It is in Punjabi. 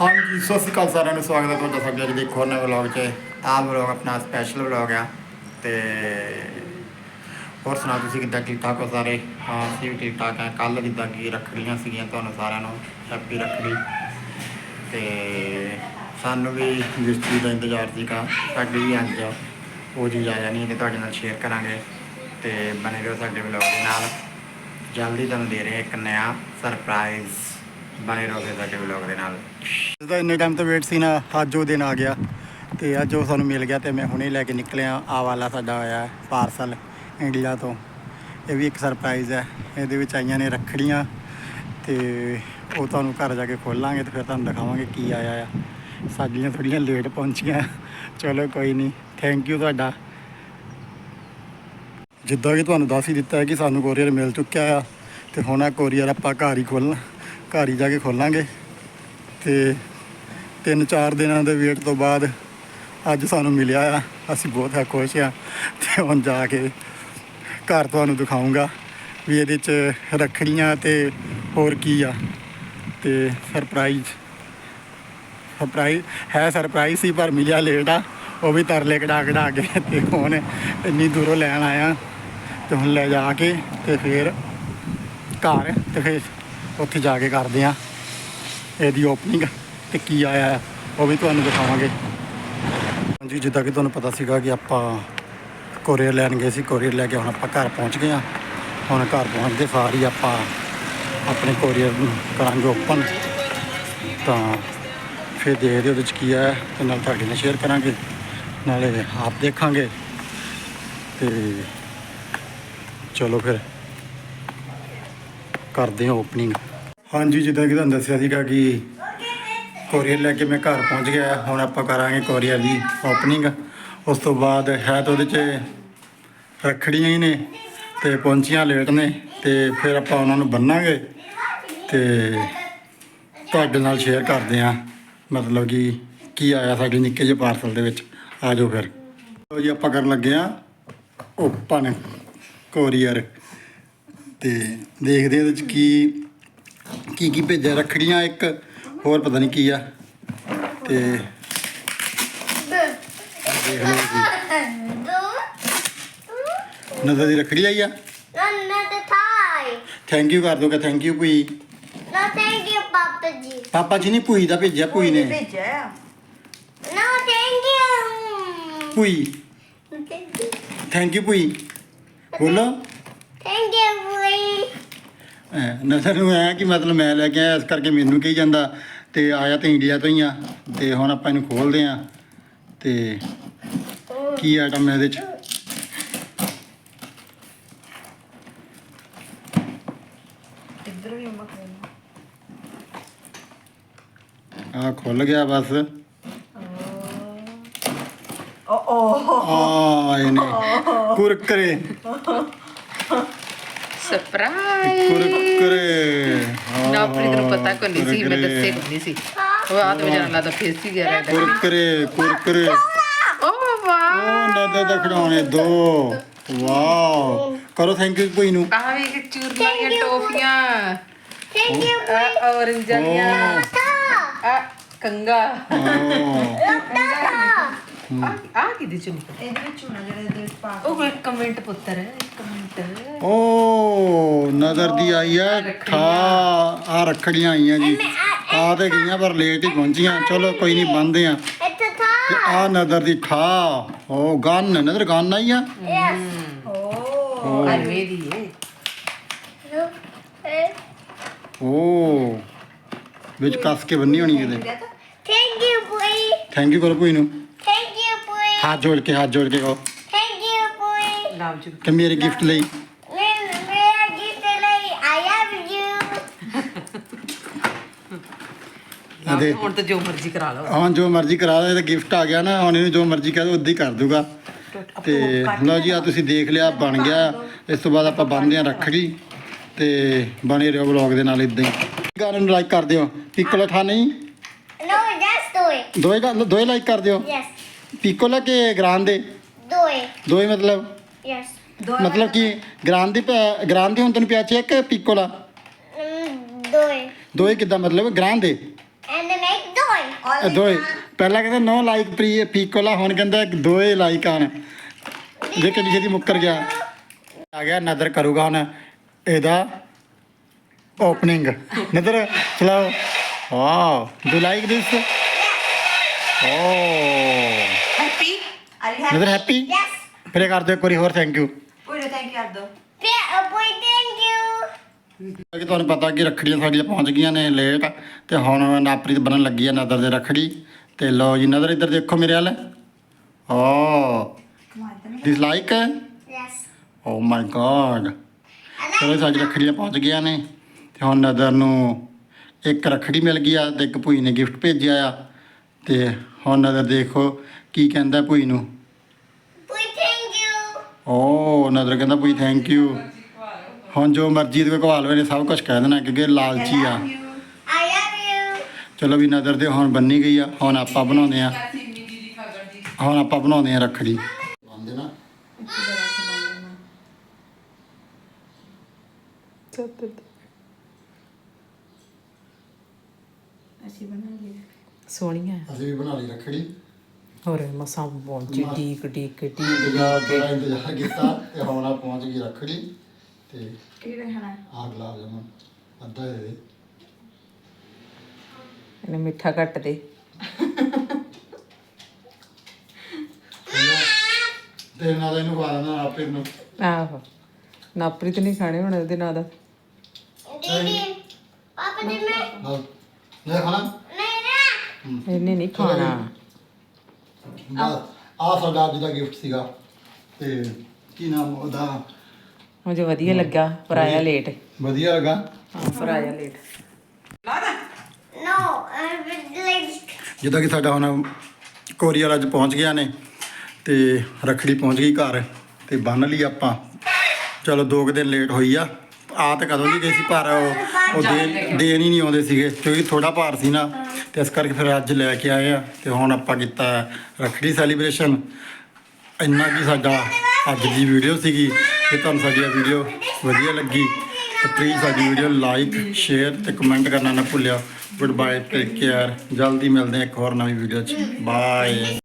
ਹਾਂਜੀ, ਸਤਿ ਸ਼੍ਰੀ ਅਕਾਲ ਸਾਰਿਆਂ ਨੂੰ, ਸਵਾਗਤ ਹੈ ਤੁਹਾਡਾ ਸਾਡੇ ਅੱਜ ਦੇ ਇੱਕ ਹੋਰ ਨਵੇਂ ਵਲੌਗ 'ਚ। ਆਹ ਵਲੌਗ ਆਪਣਾ ਸਪੈਸ਼ਲ ਵਲੌਗ ਆ ਤੇ ਹੋਰ ਸੁਣਾ ਤੁਸੀਂ ਕਿੱਦਾਂ, ਠੀਕ ਠਾਕ ਹੋ ਸਾਰੇ? ਹਾਂ, ਅਸੀਂ ਵੀ ਠੀਕ ਠਾਕ ਆ। ਕੱਲ ਜਿੱਦਾਂ ਕੀ ਰੱਖੜੀਆਂ ਸੀਗੀਆਂ ਤੁਹਾਨੂੰ ਸਾਰਿਆਂ ਨੂੰ, ਹੈਪੀ ਰੱਖੜੀ। ਤੇ ਸਾਨੂੰ ਵੀ ਮਿਸਤਰੀ ਦਾ ਇੰਤਜ਼ਾਰ ਸੀਗਾ, ਸਾਡੀ ਵੀ ਅੱਜ ਉਹ ਚੀਜ਼ ਆ ਜਾਣੀ ਹੈ ਤੇ ਤੁਹਾਡੇ ਨਾਲ ਸ਼ੇਅਰ ਕਰਾਂਗੇ ਤੇ ਬਣੇ ਰਹੋ ਸਾਡੇ ਵਲੌਗ ਦੇ ਨਾਲ। ਜਲਦੀ ਤੁਹਾਨੂੰ ਦੇ ਰਹੇ ਇੱਕ ਨਵਾਂ ਸਰਪ੍ਰਾਈਜ਼ ਬਣੇ ਰਹੋ ਫਿਰ ਸਾਡੇ ਵਲੌਗ ਦੇ ਨਾਲ। ਜਿਹਦਾ ਇੰਨੇ ਟਾਈਮ ਤੋਂ ਵੇਟ ਸੀ ਨਾ, ਅੱਜ ਉਹ ਦਿਨ ਆ ਗਿਆ ਤੇ ਅੱਜ ਉਹ ਸਾਨੂੰ ਮਿਲ ਗਿਆ ਤੇ ਮੈਂ ਹੁਣੇ ਲੈ ਕੇ ਨਿਕਲਿਆ। ਆ ਵਾਲਾ ਸਾਡਾ ਆਇਆ ਪਾਰਸਲ ਇੰਡੀਆ ਤੋਂ। ਇਹ ਵੀ ਇੱਕ ਸਰਪ੍ਰਾਈਜ਼ ਹੈ। ਇਹਦੇ ਵਿੱਚ ਆਈਆਂ ਨੇ ਰੱਖੜੀਆਂ ਤੇ ਉਹ ਤੁਹਾਨੂੰ ਘਰ ਜਾ ਕੇ ਖੋਲਾਂਗੇ ਤੇ ਫਿਰ ਤੁਹਾਨੂੰ ਦਿਖਾਵਾਂਗੇ ਕੀ ਆਇਆ ਆ। ਸਾਡੀਆਂ ਥੋੜੀਆਂ ਲੇਟ ਪਹੁੰਚੀਆਂ। ਚਲੋ ਕੋਈ ਨਹੀਂ। ਥੈਂਕ ਯੂ ਤੁਹਾਡਾ। ਜਿੱਦਾਂ ਕਿ ਤੁਹਾਨੂੰ ਦੱਸ ਹੀ ਦਿੱਤਾ ਹੈ ਕਿ ਸਾਨੂੰ ਕੋਰੀਅਰ ਮਿਲ ਚੁੱਕਿਆ ਆ ਤੇ ਹੁਣ ਆ ਕੋਰੀਅਰ ਆਪਾਂ ਘਰ ਹੀ ਖੋਲ੍ਹਣਾ ਘਰ ਹੀ ਜਾ ਕੇ ਖੋਲਾਂਗੇ ਤੇ ਤਿੰਨ ਚਾਰ ਦਿਨਾਂ ਦੇ ਵੇਟ ਤੋਂ ਬਾਅਦ ਅੱਜ ਸਾਨੂੰ ਮਿਲਿਆ ਆ, ਅਸੀਂ ਬਹੁਤ ਹੈ ਖੁਸ਼ ਆ ਤੇ ਹੁਣ ਜਾ ਕੇ ਘਰ ਤੁਹਾਨੂੰ ਦਿਖਾਉਂਗਾ ਵੀ ਇਹਦੇ ਚ ਰੱਖੜੀਆਂ ਤੇ ਹੋਰ ਕੀ ਆ ਤੇ ਸਰਪ੍ਰਾਈਜ਼ ਸਰਪ੍ਰਾਈਜ਼ ਹੈ ਸਰਪ੍ਰਾਈਜ਼ ਸੀ ਪਰ ਮਿਲਿਆ ਲੇਟ ਆ, ਉਹ ਵੀ ਤਰਲੇ ਕਢਾ ਕਢਾ ਕੇ ਤੇ ਹੁਣ ਇੰਨੀ ਦੂਰੋਂ ਲੈਣ ਆਇਆ ਤੇ ਹੁਣ ਲੈ ਜਾ ਕੇ ਤੇ ਫਿਰ ਘਰ ਤੇ ਫਿਰ ਉੱਥੇ ਜਾ ਕੇ ਕਰਦੇ ਆ ਇਹਦੀ ਓਪਨਿੰਗ ਤੇ ਕੀ ਆਇਆ, ਉਹ ਵੀ ਤੁਹਾਨੂੰ ਦਿਖਾਵਾਂਗੇ। ਹਾਂਜੀ, ਜਿੱਦਾਂ ਕਿ ਤੁਹਾਨੂੰ ਪਤਾ ਸੀਗਾ ਕਿ ਆਪਾਂ ਕੋਰੀਅਰ ਲੈਣ ਗਏ ਸੀ। ਕੋਰੀਅਰ ਲੈ ਕੇ ਹੁਣ ਆਪਾਂ ਘਰ ਪਹੁੰਚ ਗਏ ਆ ਹੁਣ ਘਰ ਪਹੁੰਚਦੇ ਸਾਰ ਹੀ ਆਪਾਂ ਆਪਣੇ ਕੋਰੀਅਰ ਨੂੰ ਕਰਾਂਗੇ ਓਪਨ ਤਾਂ ਫਿਰ ਦੇਖਦੇ ਉਹਦੇ ਚ ਕੀ ਆਇਆ ਤੇ ਨਾਲ ਤੁਹਾਡੇ ਨਾਲ ਸ਼ੇਅਰ ਕਰਾਂਗੇ। ਨਾਲੇ ਆਪ ਦੇਖਾਂਗੇ। ਤੇ ਚਲੋ ਫਿਰ। ਕਰਦੇ ਹਾਂ ਓਪਨਿੰਗ ਹਾਂਜੀ, ਜਿੱਦਾਂ ਕਿ ਤੁਹਾਨੂੰ ਦੱਸਿਆ ਸੀਗਾ ਕਿ ਕੋਰੀਅਰ ਲੈ ਕੇ ਮੈਂ ਘਰ ਪਹੁੰਚ ਗਿਆ। ਹੁਣ ਆਪਾਂ ਕਰਾਂਗੇ ਕੋਰੀਅਰ ਦੀ ਓਪਨਿੰਗ ਉਸ ਤੋਂ ਬਾਅਦ ਹੈ ਤਾਂ ਉਹਦੇ 'ਚ ਰੱਖੜੀਆਂ ਹੀ ਨੇ ਤੇ ਪਹੁੰਚੀਆਂ ਲੇਟ ਨੇ ਤੇ ਫਿਰ ਆਪਾਂ ਉਹਨਾਂ ਨੂੰ ਬੰਨਾਂਗੇ ਤੇ ਤੁਹਾਡੇ ਨਾਲ ਸ਼ੇਅਰ ਕਰਦੇ ਹਾਂ। ਮਤਲਬ ਕਿ ਕੀ ਆਇਆ ਸਾਡੇ ਨਿੱਕੇ ਜਿਹੇ ਪਾਰਸਲ ਦੇ ਵਿੱਚ। ਆ ਜਾਓ ਫਿਰ। ਲਓ ਜੀ, ਆਪਾਂ ਕਰਨ ਲੱਗੇ ਆ ਓਪਨ ਕੋਰੀਅਰ ਤੇ ਦੇਖਦੇ ਹਾਂ ਇਹਦੇ ਚ ਕੀ ਕੀ ਕੀ ਭੇਜਿਆ ਰੱਖੜੀਆਂ ਇੱਕ ਹੋਰ ਪਤਾ ਨਹੀਂ ਕੀ ਆ ਤੇ ਦੇਖ ਲਓ ਜੀ ਨਜ਼ਰ ਦੀ ਰੱਖੜੀ ਆਈ ਆ. ਥੈਂਕ ਯੂ ਕਰ ਦੋਗੇ ਥੈਂਕ ਯੂ ਭੂਈ. ਪਾਪਾ ਜੀ ਨੇ ਭੂਈ ਦਾ ਭੇਜਿਆ ਭੂਈ ਨੇ ਭੇਜਿਆ. ਭੂਈ. ਥੈਂਕ ਯੂ ਭੂਈ ਬੋਲੋ. ਐ, ਨਜ਼ਰ ਨੂੰ ਐ ਕਿ ਮਤਲਬ ਮੈਂ ਲੈ ਕੇ ਆਇਆ ਇਸ ਕਰਕੇ ਮੈਨੂੰ ਕਹੀ ਜਾਂਦਾ ਤੇ ਆਇਆ ਤੇ ਇੰਡੀਆ ਤੋਂ ਹੀ ਆ ਤੇ ਹੁਣ ਆਪਾਂ ਇਹਨੂੰ ਖੋਲਦੇ ਆ ਤੇ ਕੀ ਆਈਟਮ ਹੈ ਇਹਦੇ ਚ? ਇੱਧਰ ਵੀ ਅੰਮਾ ਆ ਖੁੱਲ ਗਿਆ ਬਸ। ਓ ਓ ਆ ਇਹਨੇ ਕੁਰਕਰੇ। ਸਰਪ੍ਰਾਈਜ਼ ਕੁਰਕਰੇ ਨਾ ਆਪਣੀ ਤੈਨੂੰ ਪਤਾ ਕੋ ਨਹੀਂ ਸੀ ਮੈਂ। ਦੱਸੇ ਕੋ ਨਹੀਂ ਸੀ ਉਹ ਆ ਤਾਂ ਜਾਨ ਲਾ ਤਾਂ ਫੇਸ ਹੀ ਗਿਆ ਰਹਿ ਕੁਰਕਰੇ ਕੁਰਕਰੇ ਓ ਵਾਹ ਉਹ ਨਦੇ ਦਾ ਖਿਡੌਣੇ ਦੋ ਵਾਓ ਕਰੋ ਥੈਂਕ ਯੂ ਭੂਈ ਨੂੰ ਆ ਵੀ ਕਿ ਚੂਰਮਾ ਦੀਆਂ ਟੋਫੀਆਂ you, boy. ਆ ਔਰੰਜ Tata. ਆ ਕੰਗਾ ਆ ਕਿਦੀ ਚੁੰਨੀ ਇਹਦੇ ਵਿੱਚ ਹੋਣਾ ਜਿਹੜਾ ਇਹਦੇ ਵਿੱਚ ਪਾ ਕੇ ਉਹ ਇੱਕ ਕਮੈਂਟ ਪੁੱਤਰ ਇੱਕ ਮਿੰਟ। ਓ ਨਜ਼ਰ ਦੀ ਆਈ ਆ ਠਾ ਆ। ਰੱਖੜੀਆਂ ਆਈਆਂ ਜੀ। ਆ ਤੇ ਗਈਆਂ ਪਰ ਲੇਟ ਹੀ ਪਹੁੰਚੀਆਂ। ਚਲੋ ਕੋਈ ਨਹੀਂ ਬੰਦੇ ਆ। ਤੇ tie. ਆ ਨਜ਼ਰ ਦੀ ਠਾ ਓ ਗਨ ਨਜ਼ਰ ਗਨ ਆਈ ਆ। Yes. ਓ। ਅਰਵੇ ਦੀ ਏ। Look. ਓ। ਵਿੱਚ ਕੱਸ ਕੇ ਬੰਨੀ ਹੋਣੀ ਇਹਦੇ। Thank you, boy. Thank you ਕਰੋ ਭੂਈ ਨੂੰ। Thank you, boy. ਹੱਥ ਜੋੜ ਕੇ ਹੱਥ ਜੋੜ ਕੇ ਕਹੋ। Thank you, boy. ਲਾਭ ਜੀ। ਕਿ ਮੇਰੇ ਗਿਫਟ ਲਈ। ਮੈਂ ਮੇਰਾ gift ਲਈ। I love you. ਅਦੇ ਹੁਣ ਤਾਂ ਜੋ ਮਰਜ਼ੀ ਕਰਾ ਲਓ। ਹਾਂ ਜੋ ਮਰਜ਼ੀ ਕਰਾ ਦੇ ਤੇ ਗਿਫਟ ਆ ਗਿਆ ਨਾ। ਹੁਣ ਇਹਨੂੰ ਜੋ ਮਰਜ਼ੀ ਕਹਿ ਦੋ ਉਦਾਂ ਹੀ ਕਰ ਦੂਗਾ। ਤੇ ਲਓ ਜੀ ਆ ਤੁਸੀਂ ਦੇਖ ਲਿਆ ਬਣ ਗਿਆ। ਇਸ ਤੋਂ ਬਾਅਦ ਆਪਾਂ ਬੰਨਦੇ ਆ ਰੱਖੜੀ। ਤੇ ਬਣੇ ਰਹੋ ਵਲੌਗ ਦੇ ਨਾਲ ਇਦਾਂ ਹੀ। ਗਾਣੇ ਨੂੰ ਲਾਈਕ ਕਰ ਦਿਓ। ਪਿਕੋਲਾ ਠਾ ਨਹੀਂ? No, just do it. ਦੋਏ ਦੋਏ ਲਾਈਕ ਕਰ ਦਿਓ। Yes. ਪਿਕੋਲਾ ਕਿ ਗ੍ਰਾਂਦੇ it. ਦੋਏ। ਮਤਲਬ? Yes. ਮਤਲਬ ਕਿ ਗ੍ਰਾਂਦੀ ਗ੍ਰਾਂਦੀ ਹੁਣ ਤੈਨੂੰ ਪਿਆ ਪਿਕੋਲਾ Mm, do it. ਦੋਏ। ਕਿੱਦਾਂ ਮਤਲਬ? ਗ੍ਰਾਂਦੇ then make do ਇਹ ਦੋਏ। ਪਹਿਲਾਂ ਕਹਿੰਦਾ ਨੋ ਲਾਈਕ ਪ੍ਰੀ ਪੀਕੋਲਾ ਹੁਣ ਕਹਿੰਦਾ ਦੋਏ ਲਾਈਕ ਆਣ। ਜੇ ਕਿੰਨੀ ਛੇਤੀ ਮੁੱਕਰ ਗਿਆ। ਆ ਗਿਆ ਨਜ਼ਰ ਕਰੂਗਾ ਹੁਣ ਇਹਦਾ ਓਪਨਿੰਗ ਨਜ਼ਰ ਚਲਾਓ। Wow do like this oh you happy Yes. ਫਿਰ ਇਹ ਕਰ ਦਿਓ ਇੱਕ ਵਾਰੀ ਹੋਰ ਥੈਂਕ ਯੂ ਪੂਰੇ ਥੈਂਕ ਯੂ ਕਰ ਦੋ boy, thank you. ਕਿ ਤੁਹਾਨੂੰ ਪਤਾ ਕਿ ਰੱਖੜੀਆਂ ਸਾਡੀਆਂ ਪਹੁੰਚ ਗਈਆਂ ਨੇ ਲੇਟ ਤੇ ਹੁਣ ਨਾਪਰੀਤ ਬਣਨ ਲੱਗੀ ਆ ਨਦਰ ਦੇ ਰੱਖੜੀ ਤੇ ਲਓ ਜੀ ਨਦਰ ਇੱਧਰ ਦੇਖੋ ਮੇਰੇ ਵੱਲ ਓ ਕਮਾਲ ਤਾਂ ਨਹੀਂ this like Yes. Oh my God ਚਲੋ ਸਾਡੀ ਰੱਖੜੀਆਂ ਪਹੁੰਚ ਗਈਆਂ ਨੇ ਤੇ ਹੁਣ ਨਦਰ ਨੂੰ ਇੱਕ ਰੱਖੜੀ ਮਿਲ ਗਈ ਆ ਤੇ ਇੱਕ ਭੂਈ ਨੇ ਗਿਫਟ ਭੇਜਿਆ ਆ ਤੇ ਹੁਣ ਨਦਰ ਦੇਖੋ ਕੀ ਕਹਿੰਦਾ ਭੂਈ ਨੂੰ you. ਓ ਨਦਰ ਕਹਿੰਦਾ ਭੂਈ ਥੈਂਕ ਯੂ ਹੁਣ ਜੋ ਮਰਜ਼ੀ ਦੇ ਕੋਲ ਲਵੇ ਨੇ ਸਭ ਕੁਝ ਕਹਿ ਦੇਣਾ ਕਿਉਂਕਿ ਇਹ ਲਾਲਚੀ ਆ. ਚਲੋ ਵੀ ਨਜ਼ਰ ਦੇ ਹੁਣ ਬੰਨੀ ਗਈ ਆ ਹੁਣ ਆਪਾਂ ਬਣਾਉਂਦੇ ਆ। ਹੁਣ ਆਪਾਂ ਬਣਾਉਂਦੇ ਆ ਰੱਖੜੀ। ਬੰਦੇ ਨਾ। ਅਸੀਂ ਬਣਾ ਲਈ ਸੋਹਣੀ ਹੈ ਅਸੀਂ ਵੀ ਬਣਾ ਲਈ ਰੱਖੜੀ। ਹੋਰ ਮਸਾਂ ਪਹੁੰਚੀ ਡੀਕ ਡੀਕ ਡੀਕ ਇੰਤਜ਼ਾਰ ਬੜਾ ਇੰਤਜ਼ਾਰ ਕੀਤਾ ਤੇ ਹੁਣ ਆ ਪਹੁੰਚ ਗਈ ਰੱਖੜੀ ਤੇ ਕਿਹੜੇ ਖਾਣਾ ਆ ਗੁਲਾਬ ਜਾਮਨ ਅੱਧਾ ਦੇ ਦੇ ਇਹਨੇ ਮਿੱਠਾ ਘੱਟ ਦੇ। ਤੇ ਨਾਲ ਇਹਨੂੰ ਪਾ ਦੇਣਾ ਆਪੇ ਨੂੰ ਆਹੋ। ਨਾਪ੍ਰੀਤ ਨਹੀਂ ਖਾਣੇ ਹੁਣ ਇਹਦੇ ਨਾਲ। ਦਾ did me? ਲਓ ਲੈ ਖਾਣਾ. ਇਹਨੇ ਨਹੀਂ ਖਾਣਾ। ਆ ਸਾਡਾ ਅੱਜ ਦਾ ਗਿਫਟ ਸੀਗਾ ਤੇ ਕੀ ਨਾਮ ਉਹਦਾ? ਮੁਝੇ ਵਧੀਆ ਲੱਗਾ ਪਰ ਆਇਆ ਲੇਟ ਵਧੀਆ ਲੱਗਾ? ਹਾਂ ਪਰ ਆਇਆ ਲੇਟ. ਜਿੱਦਾਂ ਕਿ ਸਾਡਾ ਹੁਣ ਕੋਰੀਅਰ ਅੱਜ ਪਹੁੰਚ ਗਿਆ ਨੇ ਤੇ ਰੱਖੜੀ ਪਹੁੰਚ ਗਈ ਘਰ ਤੇ ਬੰਨ ਲਈ ਆਪਾਂ। ਚਲੋ ਦੋ ਕੁ ਦਿਨ ਲੇਟ ਹੋਈ ਆ। ਆ ਤਾਂ ਕਦੋਂ ਦੀ ਗਏ ਸੀ, ਪਰ ਉਹ ਉਹ ਦੇਣ ਦੇਣ ਹੀ ਨਹੀਂ ਆਉਂਦੇ ਸੀਗੇ, ਕਿਉਂਕਿ ਥੋੜਾ ਭਾਰ ਸੀ ਨਾ। ਤੇ ਇਸ ਕਰਕੇ ਫਿਰ ਅੱਜ ਲੈ ਕੇ ਆਏ ਆ, ਤੇ ਹੁਣ ਆਪਾਂ ਕੀਤਾ ਰੱਖੜੀ ਸੈਲੀਬ੍ਰੇਸ਼ਨ ਇੰਨਾ ਕੀ ਸਾਡਾ ਅੱਜ ਦੀ ਵੀਡੀਓ ਸੀਗੀ ਜੇ ਤੁਹਾਨੂੰ ਸਾਡੀ ਇਹ ਵੀਡੀਓ ਵਧੀਆ ਲੱਗੀ। ਤਾਂ ਪਲੀਜ਼ ਸਾਡੀ ਵੀਡੀਓ ਲਾਈਕ ਸ਼ੇਅਰ ਤੇ ਕਮੈਂਟ ਕਰਨਾ ਨਾ ਭੁੱਲਿਓ ਗੁੱਡ ਬਾਏ ਟੇਕ ਕੇਅਰ ਜਲਦੀ ਮਿਲਦੇ ਹਾਂ ਇੱਕ ਹੋਰ ਨਵੀਂ ਵੀਡੀਓ 'ਚ। ਬਾਏ